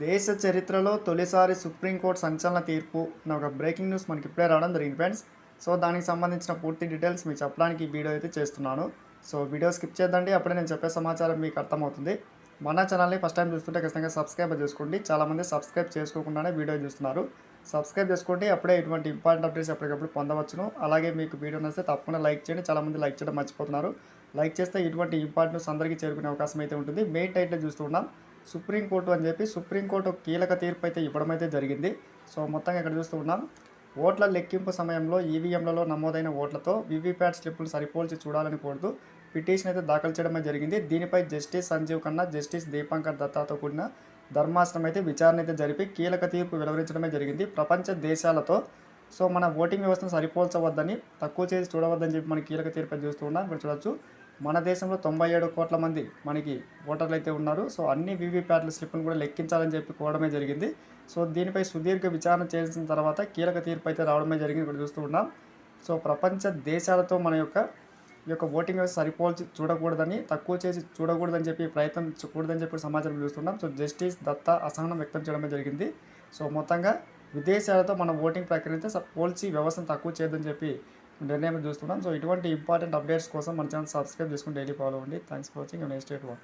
దేశ చరిత్రలో తొలిసారి సుప్రీంకోర్టు సంచలన తీర్పు అనే ఒక బ్రేకింగ్ న్యూస్ మనకి ఇప్పుడే రావడం జరిగింది ఫ్రెండ్స్ సో దానికి సంబంధించిన పూర్తి డీటెయిల్స్ మీకు చెప్పడానికి వీడియో అయితే చేస్తున్నాను. సో వీడియో స్కిప్ చేద్దండి. అప్పుడే నేను చెప్పే సమాచారం మీకు అర్థమవుతుంది. మన ఛానల్ని ఫస్ట్ టైం చూస్తుంటే ఖచ్చితంగా సబ్స్క్రైబ్ చేసుకోండి. చాలామంది సబ్స్క్రైబ్ చేసుకోకుండానే వీడియో చూస్తున్నారు. సబ్స్క్రైబ్ చేసుకోండి. అప్పుడే ఇటువంటి ఇంపార్టెంట్ అప్డేట్స్ ఎప్పటికప్పుడు పొందవచ్చును. అలాగే మీకు వీడియో నచ్చితే తప్పకుండా లైక్ చేయండి. చాలామంది లైక్ చేయడం మర్చిపోతున్నారు. లైక్ చేస్తే ఇటువంటి ఇంపార్టెంట్స్ అందరికీ చేరుకునే అవకాశం అయితే ఉంటుంది. మెయిన్ టైట్లో చూస్తున్నాం సుప్రీంకోర్టు అని చెప్పి సుప్రీంకోర్టు కీలక తీర్పు అయితే ఇవ్వడం అయితే జరిగింది. సో మొత్తంగా ఇక్కడ చూస్తూ ఉన్నాం. ఓట్ల లెక్కింపు సమయంలో ఈవీఎంలలో నమోదైన ఓట్లతో వివిప్యాట్ స్లిప్పులు సరిపోల్చి చూడాలని కోరుతూ పిటిషన్ అయితే దాఖలు చేయడమే జరిగింది. దీనిపై జస్టిస్ సంజీవ్ ఖన్నా జస్టిస్ దీపాంకర్ దత్తాతో కూడిన ధర్మాసనం అయితే విచారణ అయితే జరిపి కీలక తీర్పు వెలువరించడమే జరిగింది. ప్రపంచ దేశాలతో సో మన ఓటింగ్ వ్యవస్థను సరిపోల్చవద్దని తక్కువ చేసి చూడవద్దని చెప్పి మన కీలక తీర్పు చూస్తూ ఉన్నాం. ఇక్కడ చూడొచ్చు. మన దేశంలో తొంభై ఏడు కోట్ల మంది మనకి ఓటర్లు అయితే ఉన్నారు. సో అన్ని వీవీప్యాట్ల స్లిప్ను కూడా లెక్కించాలని చెప్పి కోవడమే జరిగింది. సో దీనిపై సుదీర్ఘ విచారణ చేసిన తర్వాత కీలక తీర్పు అయితే రావడమే జరిగింది ఇక్కడ చూస్తూ ఉన్నాం. సో ప్రపంచ దేశాలతో మన యొక్క ఈ యొక్క ఓటింగ్ వ్యవస్థ సరిపోల్చి చూడకూడదని తక్కువ చేసి చూడకూడదని చెప్పి ప్రయత్నం చూడదని చెప్పి సమాచారం చూస్తున్నాం. సో జస్టిస్ దత్తా అసహనం వ్యక్తం చేయడమే జరిగింది. సో మొత్తంగా విదేశాలతో మన ఓటింగ్ ప్రక్రియతో పోల్చి వ్యవస్థను తక్కువ చేయదని చెప్పి నిర్ణయం చూస్తున్నాం సో ఇటువంటి ఇంపార్టెంట్ అప్డేట్స్ కోసం మన ఛానల్ సబ్స్క్రైబ్ చేసుకుని డైలీ ఫాలో అవ్వండి. Thanks for watching next date one